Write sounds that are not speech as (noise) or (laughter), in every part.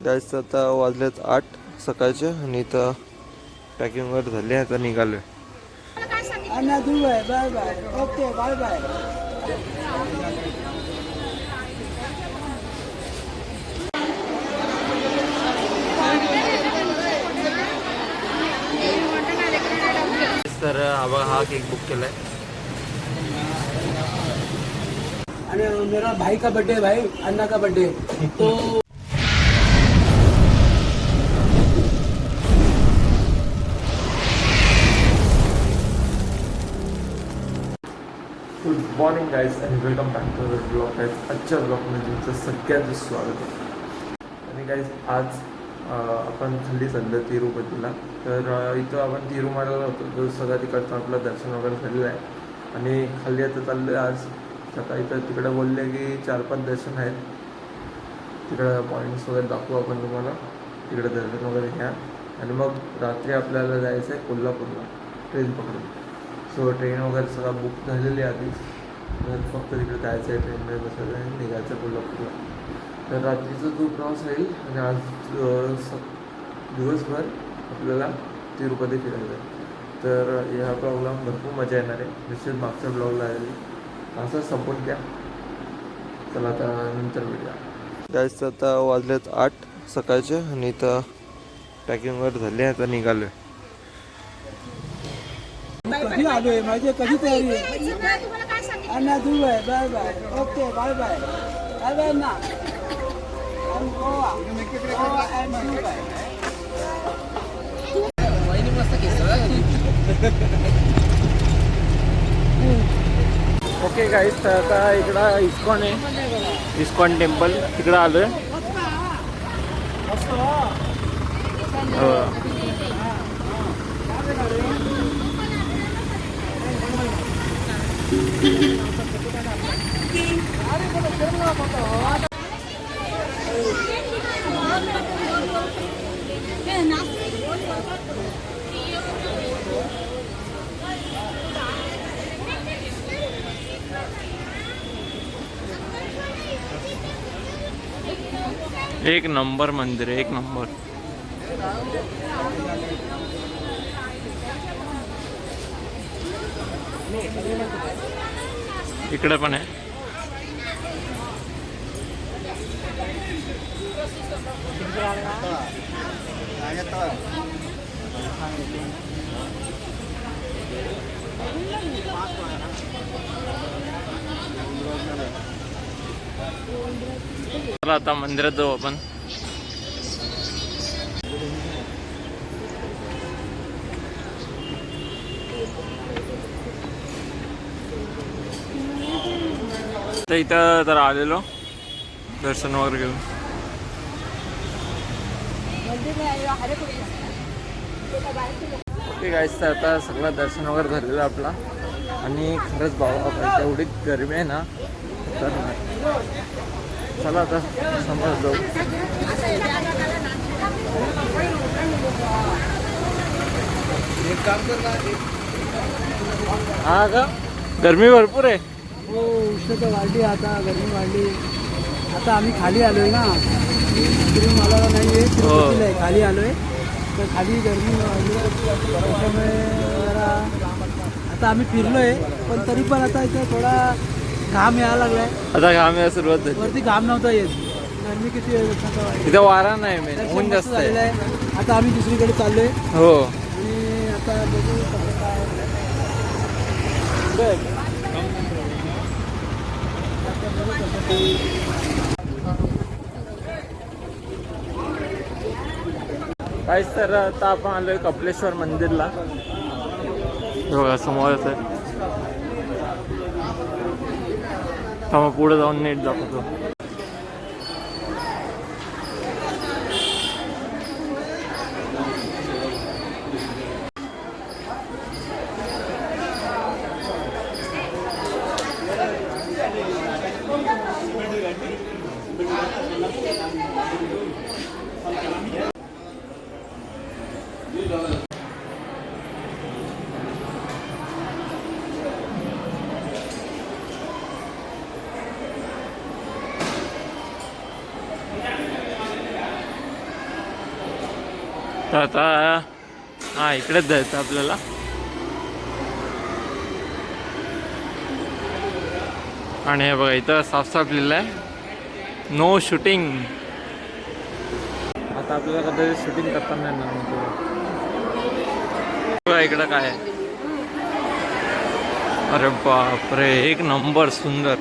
गाईस आता वाजलेत आठ सकाळचे आणि इथं पॅकिंग वगैरे झाली आता bye. तर आबा हा केक बुक केलाय. आणि मेरा भाई का बर्थडे भाई. अन्ना का बर्थडे तो गाईज आणि welcome back to our blog guys आजच्या ब्लॉगमध्ये तुमचं सगळ्यांचं स्वागत आहे. आणि गाईज आज आपण खाली चाललो तिरुपतीला. तर इथं आपण तिरुमाला होतो जो सगळा तिकडचं आपलं दर्शन वगैरे झालेलं आहे. आणि खाली आता चाललो आहे आज. सकाळी तर तिकडे बोलले की चार पाच दर्शन आहेत. तिकडं पॉईंट्स वगैरे दाखवू आपण तुम्हाला. तिकडे दर्शन वगैरे घ्या. आणि मग रात्री आपल्याला जायचं आहे कोल्हापूरला ट्रेन पकडून. सो ट्रेन वगैरे सगळं बुक झालेली आहे आधीच. फक्त तिकडे जायचं आहे ट्रेनमध्ये बसायचं आहे आणि निघायचं आहे कोल्हापूरला. तर रात्रीचा जो प्रवास राहील आणि आज दिवसभर आपल्याला तिरुपती फिरायचं आहे. तर ह्या ब्लॉगला भरपूर मजा येणार आहे. निश्चित मागच्या ब्लॉगला आलेली असं सपोर्ट द्या. चला आता नंतर भेटूया. गाईस आता वाजलेत आठ सकाळचे आणि इथं पॅकिंग वगैरे झाली आहे आता निघालोय. कधी आलोय? माझी कधी तयारी तुम्हाला काय सांगितलं Anna Dubai bye bye okay bye bye bye bye Anna And Goa and Dubai okay guys तर आता इकडं इस्कॉन आहे. ISKCON temple. तिकडं आलोय. हो. एक नंबर मंदिर एक नंबर. इकडे पण आहे. चला आता मंदिरात जाऊ आपण. तर इथं तर आलेलो. दर्शन वगैरे घेऊन. ओके तर आता सगळं दर्शन वगैरे झालेलं आपला. आणि खरंच बाबा एवढी गरमी आहे ना तर चला आता समोर जाऊ. हा का? गरमी भरपूर आहे. हो उष्णता वाढली आता गरमी वाढली. आता आम्ही खाली आलोय ना. तिरुमाला नाही आहे तिरुपतीला आहे खाली आलोय. तर खाली गरमी वाढली. त्याच्यामुळे जरा आता आम्ही फिरलोय पण तरी पण आता इथे थोडा घाम यायला लागलाय. आता घाम यायला सुरुवात झाली. वरती घाम नव्हता येत. गरमी किती आहे उष्णता वाढली. इथं वारा नाही मेन ऊन जास्त झालेलं आहे. आहे आता आम्ही दुसरीकडे चाललोय. हो. आणि आता बघू कसं काय काहीच तर आता आपण आलोय कपिलेश्वर मंदिरला. हे बघा समोरच आहे. मग पुढे जाऊन नीट दाखवतो. तर आता हा इकडेच जायचं आपल्याला. आणि हे बघा इथं साफसाफ लिहिलं आहे नो शूटिंग आता आपल्याला कधी शूटिंग करताना येणार नाही तुला. बघा इकडं काय अरे बापरे एक नंबर सुंदर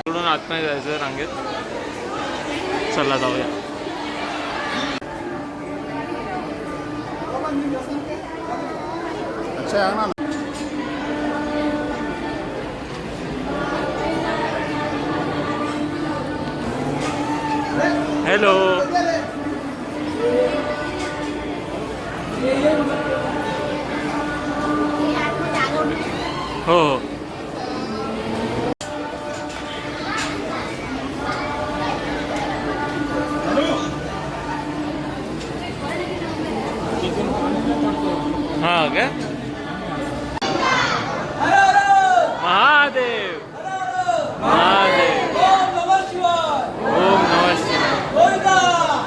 इकडून आतमध्ये जायचं रांगेत. चला जाऊया. हॅलो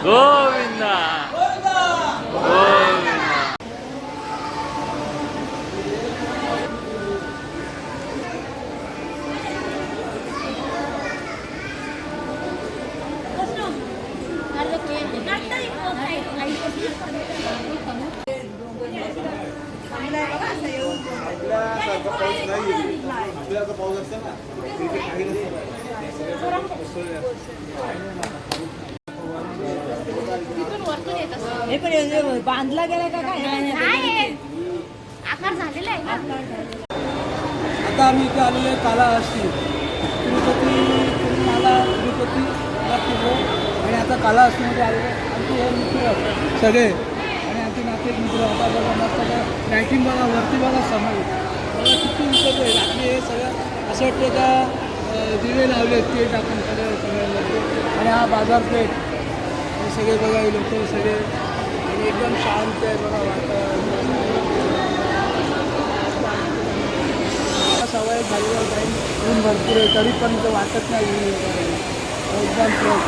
गोविंदा हे पण हे बांधला गेला का काय? आकार झालेला आहे ना. आता आम्ही इथे आलेलो आहे कालाहस्ती तिरुपती तिरुमाला तिरुपती फिरलो आणि आता कालाहस्तीमध्ये आलेलो आहे. आमचे हे मित्र सगळे. आणि आमचे नाते मित्र. आता बघा मस्त लाईटिंग बघा वरती बघा समोर. बघा किती विकत आहे. रात्री हे सगळं असं वाटतं का दिवे लावले ते टाकून सगळं सगळ्यांना आणि हा बाजारपेठ हे सगळे बघा लोक सगळे. एकदम शांत आहे बघा वातावरण. सवय झालेला टाईम ऊन भरपूर आहे तरी पण इथं वाटत नाही. एकदम फ्रेश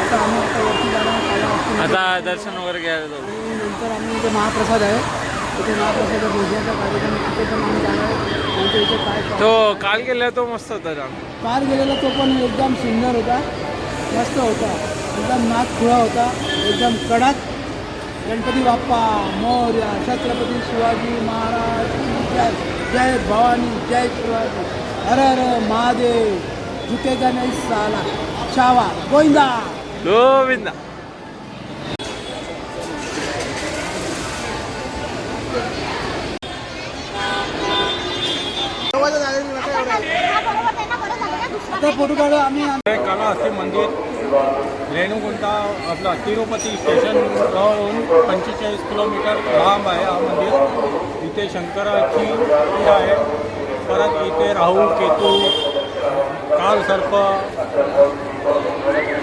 आता आम्ही आता वरती जाणार काला आता दर्शन वगैरे घ्यायला जाऊ. नंतर आम्ही इथे महाप्रसाद आहे. इथे महाप्रसाद भोजनाचा कार्यक्रम. तिथे पण आम्ही जाणार आहे. आमच्या इथे काय तो काल गेला तो मस्त होता जाम कार गेलेला तो पण एकदम सुंदर होता. मस्त होता. एकदम नाच खुळा होता. एकदम कडक. गणपती बाप्पा मोर्या छत्रपती शिवाजी महाराज जय जय भवानी जय शिवाजी. हर हर महादेव झुकेगा नाही साला. शावा गोविंदा. गोविंदा. फोटो काढू आम्ही हे कालाहस्ती मंदिर. रेणुगुंटा आपला तिरुपती स्टेशन जवळून पंचेचाळीस किलोमीटर लांब आहे हा मंदिर. इथे शंकराची पीठ आहे. परत इथे राहू केतू काल सर्प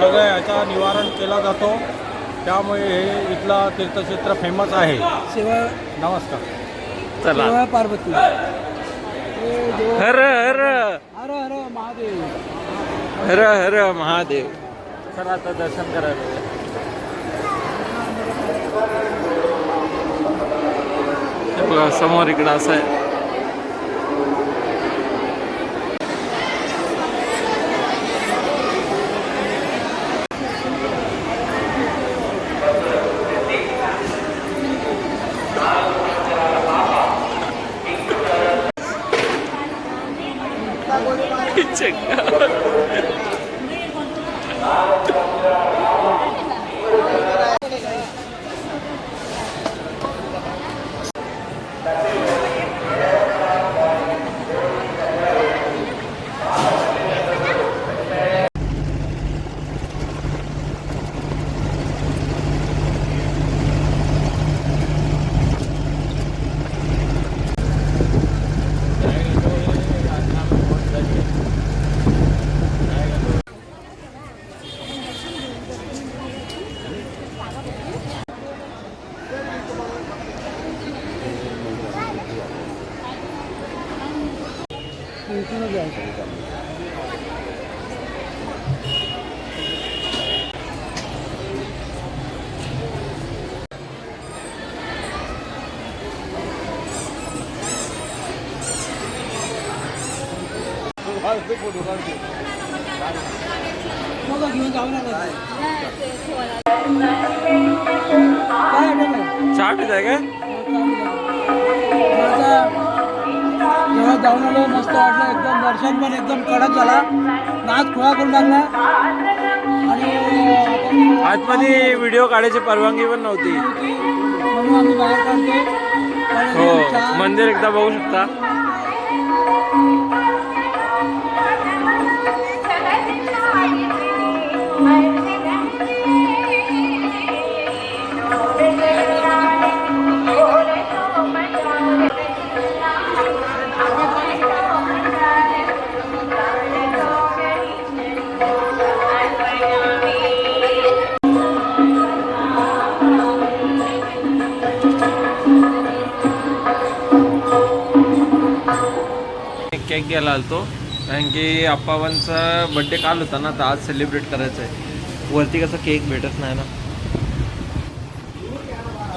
सगळ्या याचा निवारण केला जातो. त्यामुळे हे इथला तीर्थक्षेत्र फेमस आहे. सेवा नमस्कार. चला. सेवा पार्वती. हर हर. हर हर महादेव. हर हर महादेव. चला आता दर्शन करायला जाऊया. हे बघा समोर इकडं असं आहे Check. Thank you. बघा, आहे? चाट आहे काय जेव्हा जाऊन आलो मस्त वाटलं एकदम दर्शन पण एकदम कडक झाला नाच खुळा करून टाकला आणि आपण आतमध्ये व्हिडिओ काढायची परवानगी पण नव्हती म्हणून आम्ही बाहेर काढतो हो मंदिर एकदा बघू शकता केक घ्यायला आलतो. कारण की आप्पावांचा बड्डे काल होता ना तर आज सेलिब्रेट करायचं आहे वरती कसं केक भेटत नाही ना.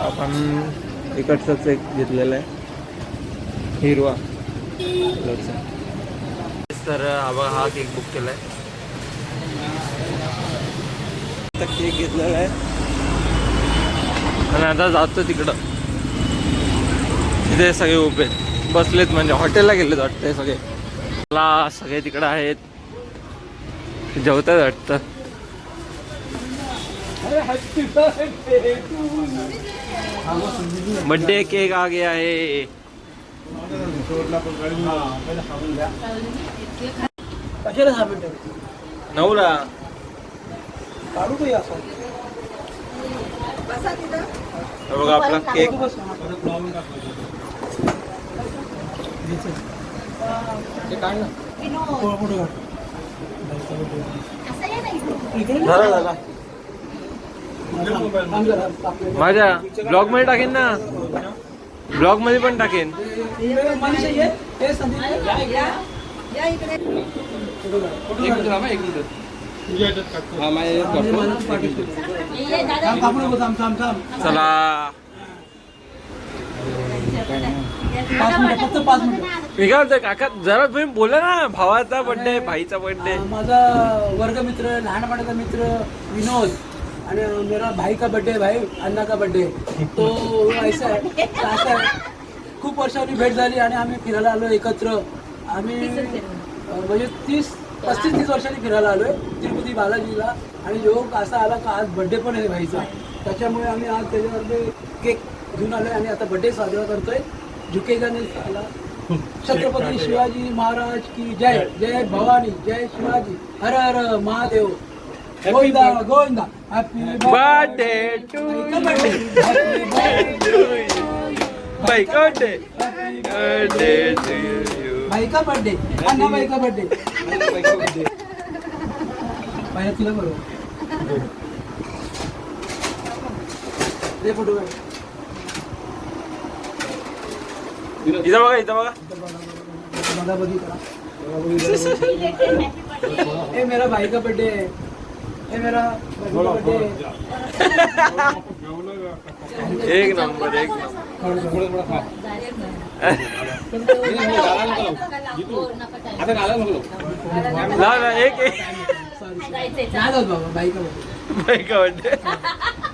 आपण इकडचाच एक घेतलेला आहे. हिरवा. कलरचा. तर हा हा केक बुक केला आहे केक घेतलेला आहे. आणि आता जातो तिकडं. तिथे सगळे उभे आहेत. बसलेत म्हणजे हॉटेलला गेलेत वाटतं हे सगळे. मला सगळे तिकडं आहेत. जेवतात वाटतं. बर्थडे केक आ गया है नवरा. बघा आपला केक काढ झाला झाला माझ्या ब्लॉगमध्ये टाकेन ना. ब्लॉगमध्ये पण टाकेन. चला. पाच मिनिटं, फक्त पाच मिनिटं. मी काय म्हणतोय काका जरा तुम्ही बोला ना भावाचा बर्थडे भाईचा बर्थडे माझा वर्गमित्र लहानपणाचा मित्र विनोद आणि मेरा भाई का बर्थडे भाई अण्णा का बर्थडे तो ऐसा आहे असा आहे. खूप वर्षांनी भेट झाली आणि आम्ही फिरायला आलो एकत्र. आम्ही अं, म्हणजे तीस पस्तीस तीस वर्षांनी फिरायला आलोय तिरुपती बालाजीला. आणि योग असा आला का आज बर्थडे पण आहे भाईचा. त्याच्यामुळे आम्ही आज त्याच्यावरती केक घेऊन आलोय आणि आता बर्थडे साजरा करतोय. झुकेगा नाही साला. छत्रपती शिवाजी महाराज की जय जय. भवानी जय शिवाजी. हर हर Mahadev. Govinda Govinda. Happy birthday to भाई बर्थडे बर्थडे टू यू भाई का बर्थडे अण्णा भाई का बर्थडे बाहेर तुला बरोबर. ते फोटो काढ. इथं बघा इथं बघा. करा (laughs) ए मेरा भाई का बर्थडे ए मेरा बर्थडे एक नंबर एक नंबर. (laughs) एक भाई का बर्थडे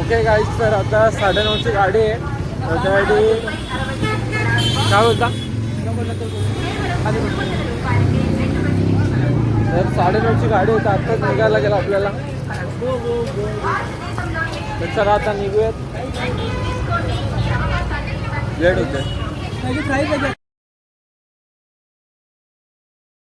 ओके गाईज तर आता साडेनऊची गाडी आहे. तर त्यासाठी काय बोलता? तर साडेनऊची गाडी होती आत्ताच निघायला गेला आपल्याला. तर चला आता निघूयात. लेट होते